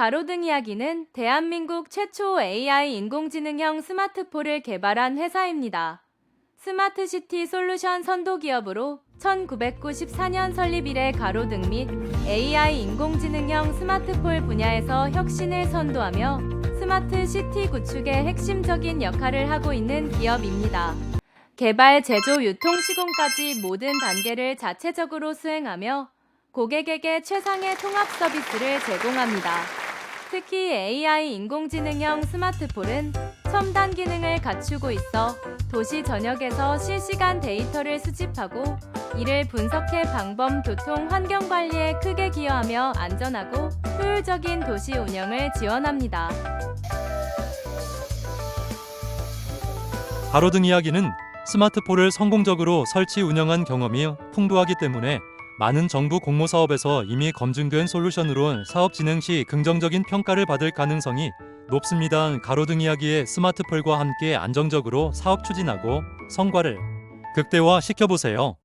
가로등 이야기는 대한민국 최초 AI 인공지능형 스마트폰을 개발한 회사입니다. 스마트시티 솔루션 선도 기업으로 1994년 설립 이래 가로등 및 AI 인공지능형 스마트폰 분야에서 혁신을 선도하며 스마트 시티 구축의 핵심적인 역할을 하고 있는 기업입니다. 개발, 제조, 유통, 시공까지 모든 단계를 자체적으로 수행하며 고객에게 최상의 통합 서비스를 제공합니다. 특히 AI 인공지능형 스마트폰은 첨단 기능을 갖추고 있어 도시 전역에서 실시간 데이터를 수집하고 이를 분석해 방범 교통 환경 관리에 크게 기여하며 안전하고 효율적인 도시 운영을 지원합니다. 가로등 이야기는 스마트폰을 성공적으로 설치 운영한 경험이 풍부하기 때문에 많은 정부 공모 사업에서 이미 검증된 솔루션으로 사업 진행 시 긍정적인 평가를 받을 가능성이 높습니다. 가로등 이야기의 스마트폴과 함께 안정적으로 사업 추진하고 성과를 극대화 시켜보세요.